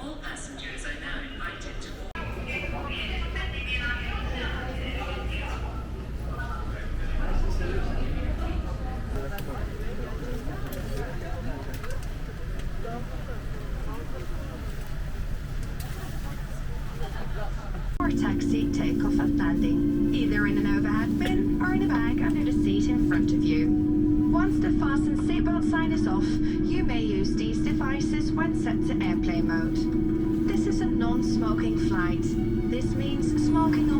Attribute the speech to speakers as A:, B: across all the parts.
A: All passengers are now invited to
B: or taxi takeoff and landing, either in an overhead bin or in a bag under the seat in front of you. Once the fasten seatbelt sign is off, you may use these devices when set to airplane mode. This is a non-smoking flight. This means smoking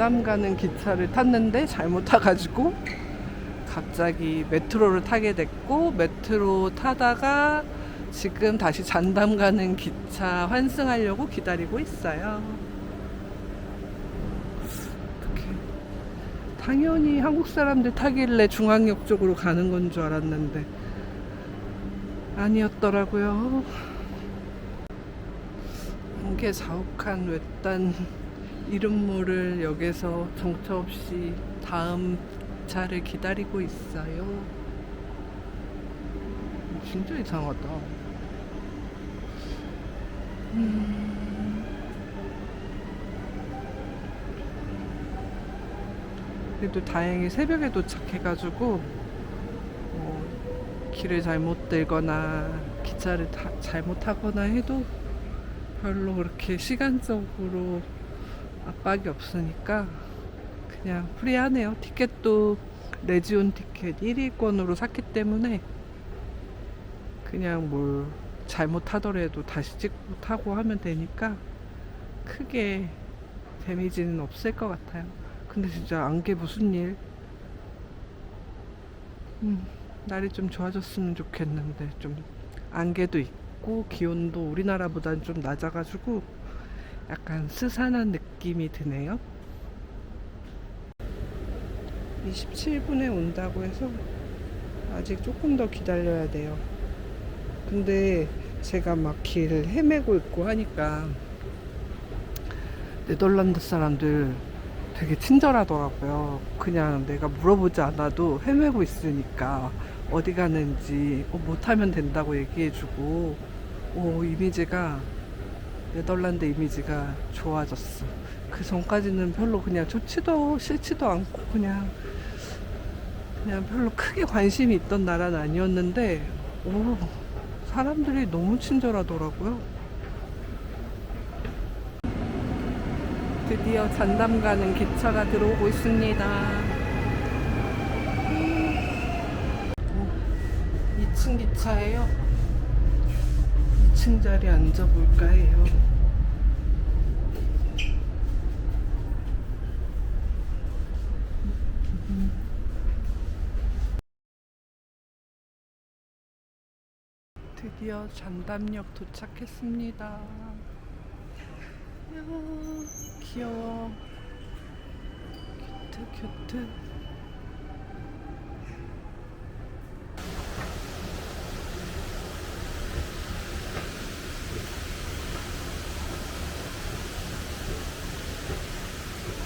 C: 잔담 가는 기차를 탔는데 잘못 타가지고 갑자기 메트로를 타게 됐고 메트로 타다가 지금 다시 잔담 가는 기차 환승하려고 기다리고 있어요. 당연히 한국 사람들 타길래 중앙역 쪽으로 가는 건 줄 알았는데 아니었더라고요. 한개 자욱한 외딴 이름 모를 역에서 정처 없이 다음 차를 기다리고 있어요. 진짜 이상하다. 음. 그래도 다행히 새벽에 도착해가지고 어, 길을 잘못 들거나 기차를 타, 잘못 타거나 해도 별로 그렇게 시간적으로 압박이 없으니까 그냥 프리하네요. 티켓도 레지온 티켓 1위권으로 샀기 때문에 그냥 뭘 잘못하더라도 다시 찍고 타고 하면 되니까 크게 데미지는 없을 것 같아요. 근데 진짜 안개 무슨 일? 음, 날이 좀 좋아졌으면 좋겠는데 좀 안개도 있고 기온도 우리나라보다는 좀 낮아가지고 약간 스산한 느낌이 드네요. 27분에 온다고 해서 아직 조금 더 기다려야 돼요. 근데 제가 막 길 헤매고 있고 하니까 네덜란드 사람들 되게 친절하더라고요. 그냥 내가 물어보지 않아도 헤매고 있으니까 어디 가는지 어, 못하면 된다고 얘기해주고 오, 이미지가 네덜란드 이미지가 좋아졌어. 그 전까지는 별로 그냥 좋지도 싫지도 않고 그냥 그냥 별로 크게 관심이 있던 나라는 아니었는데 오 사람들이 너무 친절하더라고요. 드디어 잔담 가는 기차가 들어오고 있습니다. 음, 2층 기차예요. 2층 자리에 앉아볼까 해요. 드디어 잔담역 도착했습니다. 야, 귀여워. 큐트, 큐트.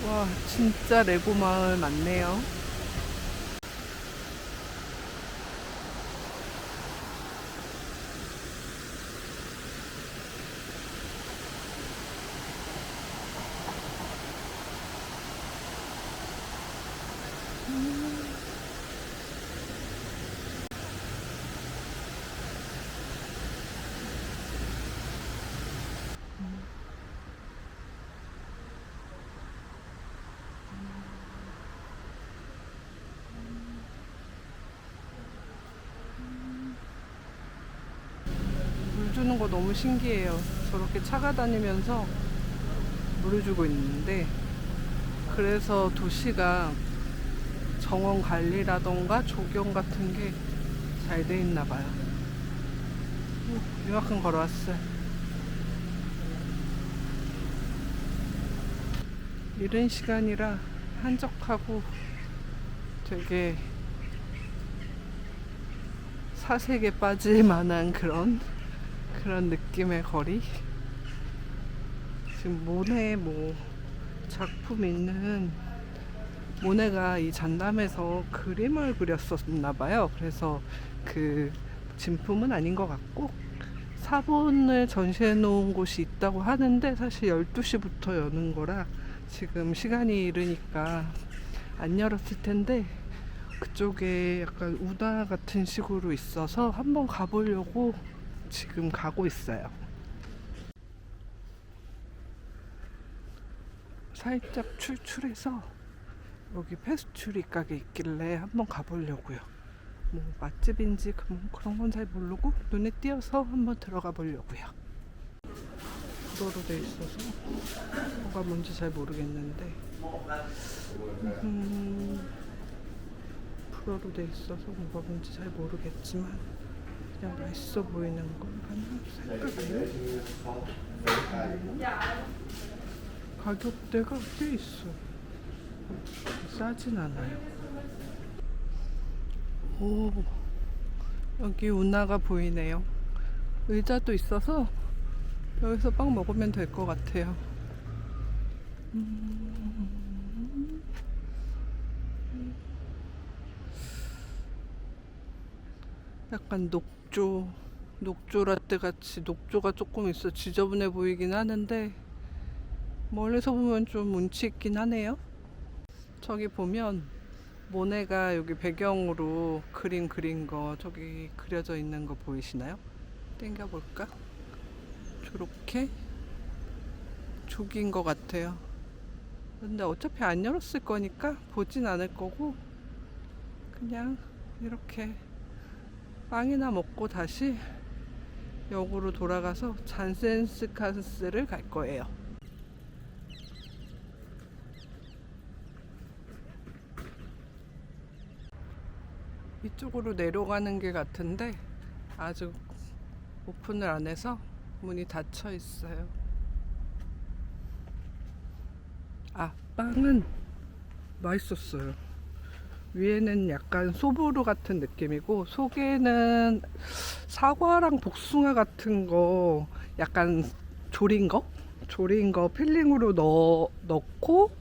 C: 와, 진짜 레고 마을 맞네요. 물 주는 거 신기해요. 저렇게 차가 다니면서 물을 주고 있는데 그래서 도시가 정원 관리라던가 조경 같은 게 잘 돼 있나 봐요. 오, 이만큼 걸어왔어요. 이른 시간이라 한적하고 되게 사색에 빠질 만한 그런 그런 느낌의 거리. 지금 모네 뭐 작품 있는 모네가 이 잔담에서 그림을 그렸었나 봐요. 그래서 그 진품은 아닌 것 같고 사본을 전시해 놓은 곳이 있다고 하는데 사실 12시부터 여는 거라 지금 시간이 이르니까 안 열었을 텐데 그쪽에 약간 우다 같은 식으로 있어서 한번 가보려고 지금 가고 있어요. 살짝 출출해서 여기 페스츄리 가게 있길래 한번 가보려고요. 뭐 맛집인지 그- 그런 건 잘 모르고 눈에 띄어서 한번 들어가 보려고요. 불어로 돼 있어서 뭐가 뭔지 잘 모르겠는데 음, 불어로 돼 있어서 뭐가 뭔지 잘 모르겠지만 그냥 맛있어 보이는 거 하나 살까요? 가격대가 꽤 있어. 싸진 않아요. 오, 여기 운하가 보이네요. 의자도 있어서 여기서 빵 먹으면 될 것 같아요. 음. 약간 녹 조, 녹조 라떼 같이 녹조가 조금 있어 지저분해 보이긴 하는데 멀리서 보면 좀 운치 있긴 하네요. 저기 보면 모네가 여기 배경으로 그림 그린 거 저기 그려져 있는 거 보이시나요? 땡겨 볼까? 저렇게 족인 것 같아요. 근데 어차피 안 열었을 거니까 보진 않을 거고 그냥 이렇게 빵이나 먹고 다시 역으로 돌아가서 잔센스카스를 갈 거예요. 이쪽으로 내려가는 길 같은데 아직 오픈을 안 해서 문이 닫혀 있어요. 아, 빵은 맛있었어요. 위에는 약간 소보루 같은 느낌이고 속에는 사과랑 복숭아 같은 거 약간 조린 거? 조린 거 필링으로 넣어, 넣고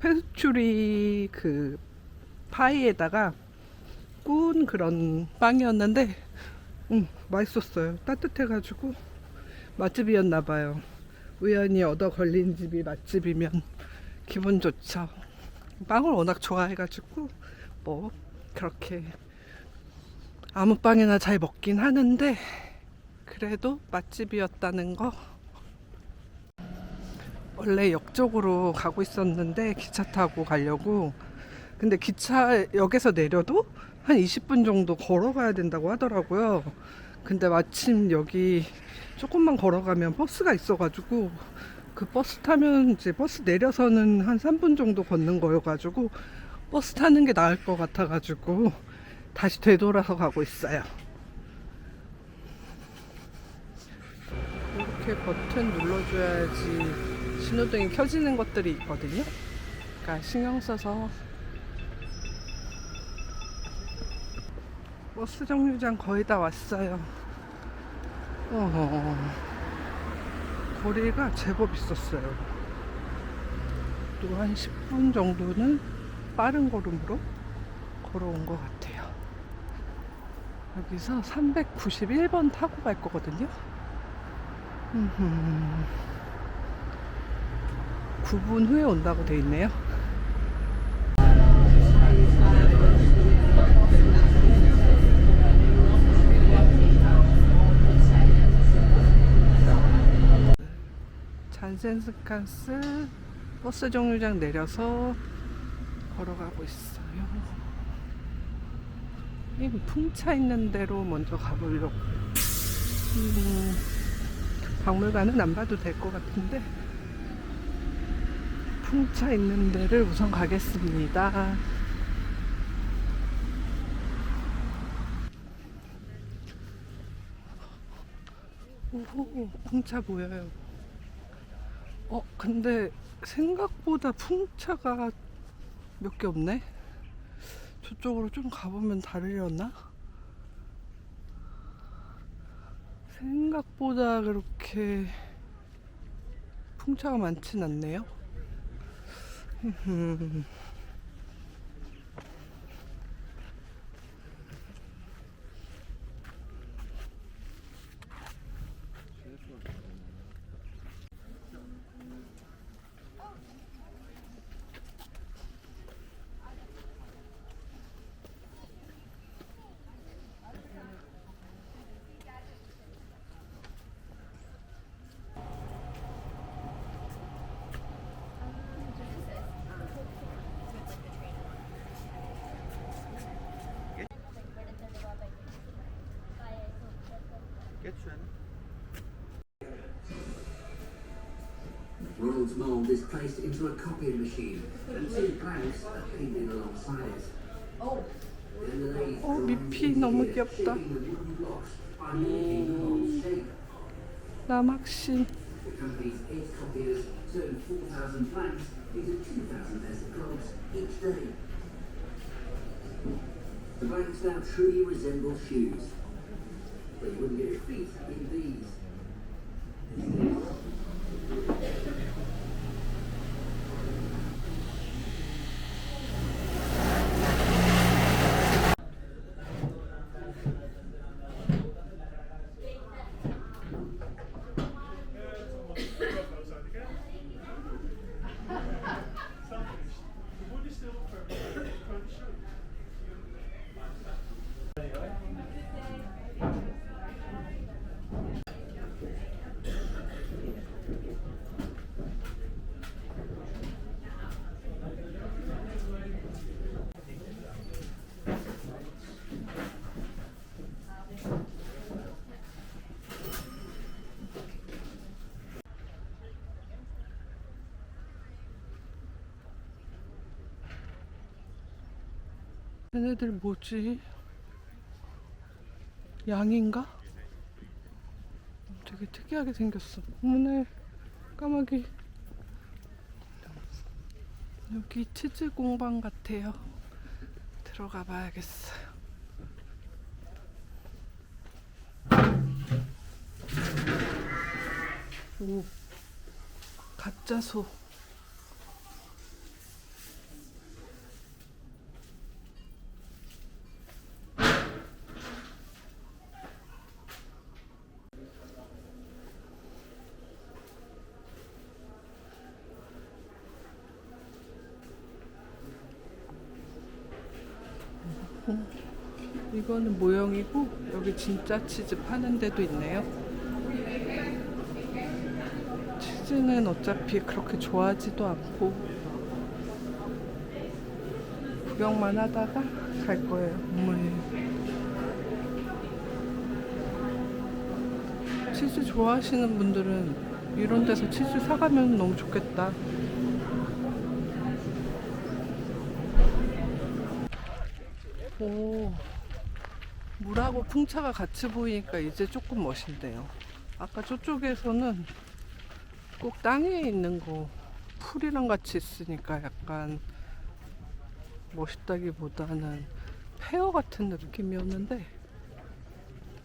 C: 페스츄리 그 파이에다가 구운 그런 빵이었는데 음, 맛있었어요. 따뜻해가지고 맛집이었나 봐요. 우연히 얻어 걸린 집이 맛집이면 기분 좋죠. 빵을 워낙 좋아해가지고 뭐 그렇게 아무 빵이나 잘 먹긴 하는데 그래도 맛집이었다는 거 원래 역 쪽으로 가고 있었는데 기차 타고 가려고 근데 기차역에서 내려도 한 20분 정도 걸어가야 된다고 하더라고요. 근데 마침 여기 조금만 걸어가면 버스가 있어가지고 그 버스 타면 이제 버스 내려서는 한 3분 정도 걷는 거여가지고 버스 타는 게 나을 것 같아가지고 다시 되돌아서 가고 있어요. 이렇게 버튼 눌러줘야지 신호등이 켜지는 것들이 있거든요. 그러니까 신경 써서 버스 정류장 거의 다 왔어요. 어허. 거리가 제법 있었어요. 또 한 10분 정도는 빠른 걸음으로 걸어온 것 같아요. 여기서 391번 타고 갈 거거든요. 음흠. 9분 후에 온다고 돼 있네요. 잔센스칸스 버스 정류장 내려서 걸어가고 있어요. 이 풍차 있는 데로 먼저 가보려고. 음, 박물관은 안 봐도 될 것 같은데 풍차 있는 데를 우선 가겠습니다. 오호, 풍차 보여요. 어, 근데 생각보다 풍차가 몇 개 없네? 저쪽으로 좀 가보면 다르려나? 생각보다 그렇게 풍차가 많진 않네요. Geç
D: World's mold is placed into a copying machine and two blanks are painted alongside it. Oh,
C: oh
D: bir
C: 너무 귀엽다.
D: yaptı. The now truly resemble shoes. You wouldn't get feet in these.
C: 얘네들 뭐지? 양인가? 되게 특이하게 생겼어. 어머나, 까마귀. 여기 치즈 공방 같아요. 들어가 봐야겠어요. 오, 가짜 소. 이거는 모형이고 여기 진짜 치즈 파는 데도 있네요. 치즈는 어차피 그렇게 좋아하지도 않고 구경만 하다가 갈 거예요. 어머니. 치즈 좋아하시는 분들은 이런 데서 치즈 사가면 너무 좋겠다. 오, 물하고 풍차가 같이 보이니까 이제 조금 멋있네요. 아까 저쪽에서는 꼭 땅에 있는 거 풀이랑 같이 있으니까 약간 멋있다기보다는 페어 같은 느낌이었는데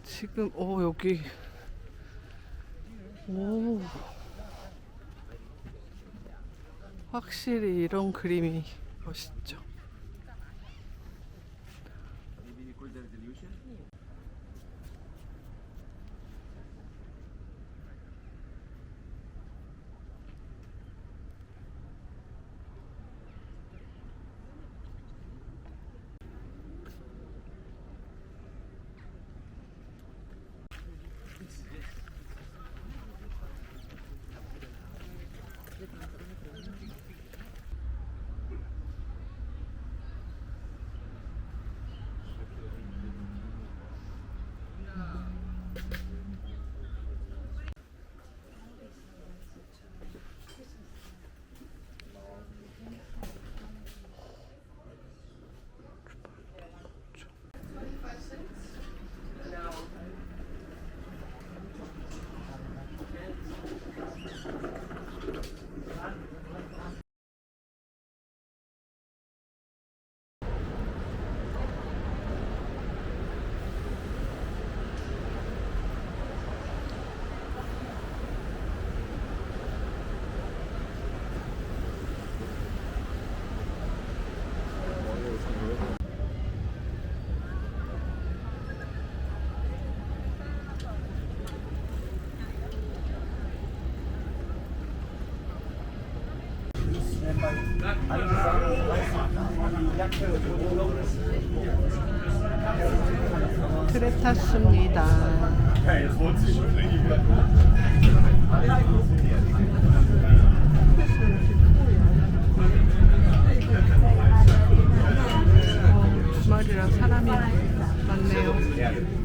C: 지금 오 여기 오 확실히 이런 그림이 멋있죠. 그래 탔습니다. 주말이라 사람이 많네요.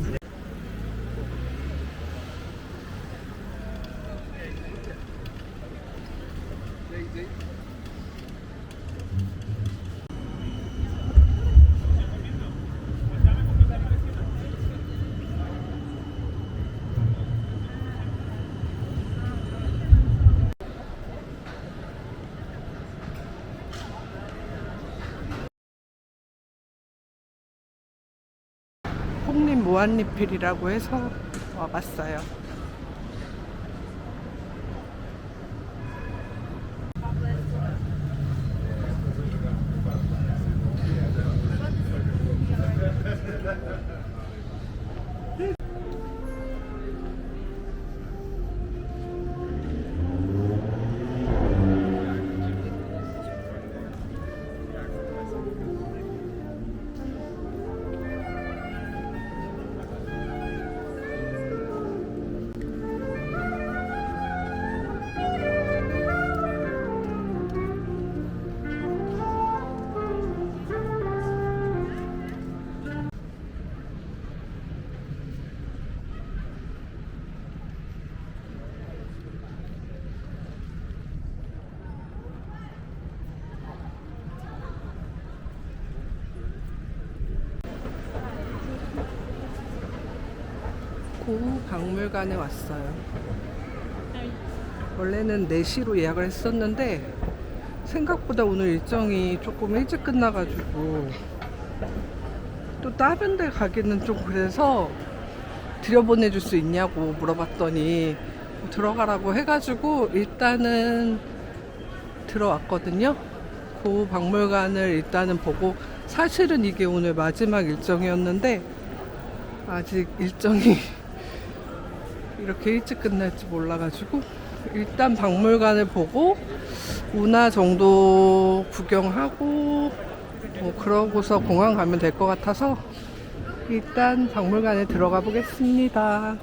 C: 홍림 무한리필이라고 해서 와봤어요. 고우 박물관에 왔어요. 원래는 4시로 예약을 했었는데 생각보다 오늘 일정이 조금 일찍 끝나가지고 또 다른 데 가기는 좀 그래서 들여보내줄 수 있냐고 물어봤더니 들어가라고 해가지고 일단은 들어왔거든요. 고 박물관을 일단은 보고 사실은 이게 오늘 마지막 일정이었는데 아직 일정이 이렇게 일찍 끝날지 몰라가지고 일단 박물관을 보고 운하 정도 구경하고 뭐 그러고서 공항 가면 될 것 같아서 일단 박물관에 들어가 보겠습니다.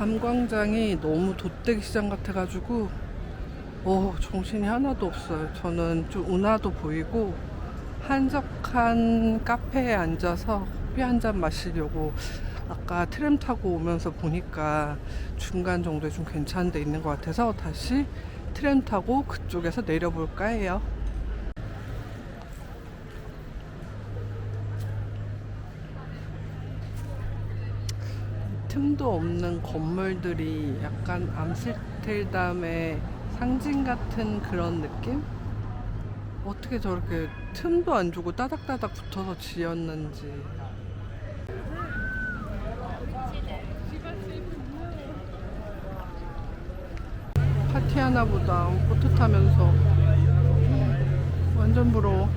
C: 담광장이 너무 돗대기 시장 같아가지고 어 정신이 하나도 없어요. 저는 좀 운하도 보이고 한적한 카페에 앉아서 커피 한 잔 마시려고 아까 트램 타고 오면서 보니까 중간 정도에 좀 괜찮은 데 있는 것 같아서 다시 트램 타고 그쪽에서 내려볼까 해요. 틈도 없는 건물들이 약간 암스테르담의 상징 같은 그런 느낌? 어떻게 저렇게 틈도 안 주고 따닥따닥 붙어서 지었는지. 파티 하나 보다. 보트 타면서. 완전 부러워.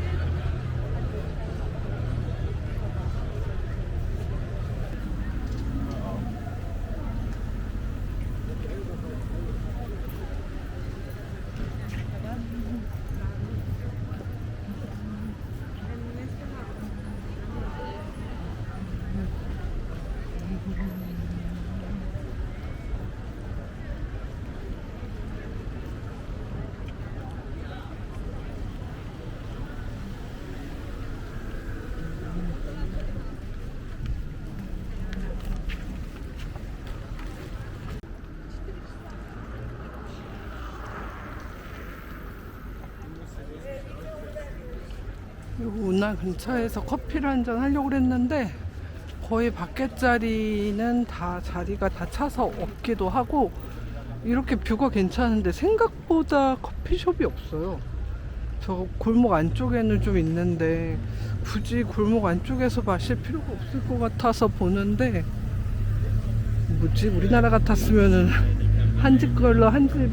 C: 요 운하 근처에서 커피를 한 잔 하려고 그랬는데 거의 밖에 자리는 다 자리가 다 차서 없기도 하고 이렇게 뷰가 괜찮은데 생각보다 커피숍이 없어요. 저 골목 안쪽에는 좀 있는데 굳이 골목 안쪽에서 마실 필요가 없을 것 같아서 보는데 뭐지 우리나라 같았으면은 한 집 걸로 한집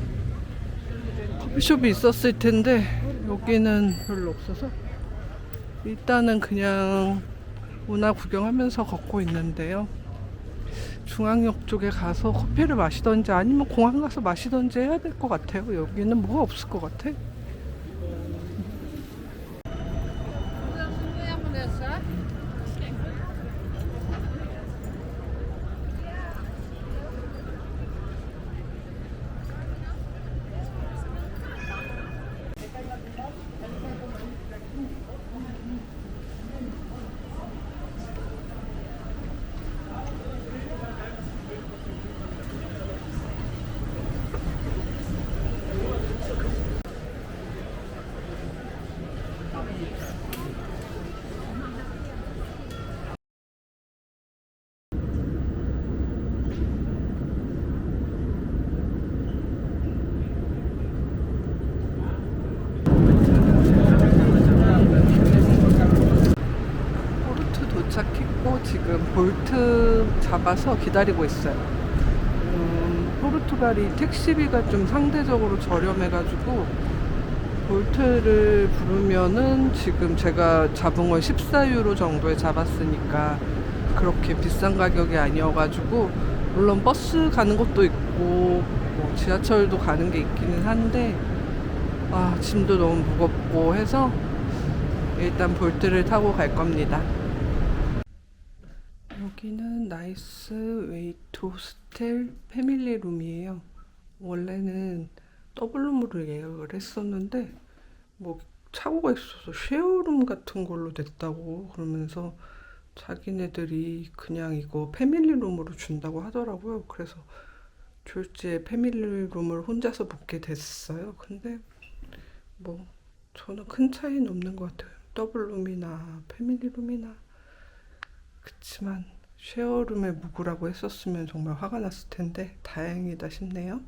C: 커피숍이 있었을 텐데 여기는 별로 없어서 일단은 그냥 운하 구경하면서 걷고 있는데요. 중앙역 쪽에 가서 커피를 마시던지 아니면 공항 가서 마시던지 해야 될 것 같아요. 여기는 뭐가 없을 것 같아. 포르투 도착했고 지금 잡아서 기다리고 있어요. 음, 포르투갈이 택시비가 좀 상대적으로 저렴해가지고 볼트를 부르면은 지금 제가 잡은 건 14유로 정도에 잡았으니까 그렇게 비싼 가격이 아니어가지고 물론 버스 가는 것도 있고 뭐 지하철도 가는 게 있기는 한데 아 짐도 너무 무겁고 해서 일단 볼트를 타고 갈 겁니다. 여기는 나이스 웨이트 호스텔 패밀리 룸이에요. 원래는 더블룸으로 예약을 했었는데 뭐 착오가 있어서 쉐어룸 같은 걸로 됐다고 그러면서 자기네들이 그냥 이거 패밀리룸으로 준다고 하더라고요. 그래서 졸지에 패밀리룸을 혼자서 묵게 됐어요. 근데 뭐 저는 큰 차이는 없는 것 같아요. 더블룸이나 패밀리룸이나 그치만 쉐어룸에 묵으라고 했었으면 정말 화가 났을 텐데 다행이다 싶네요.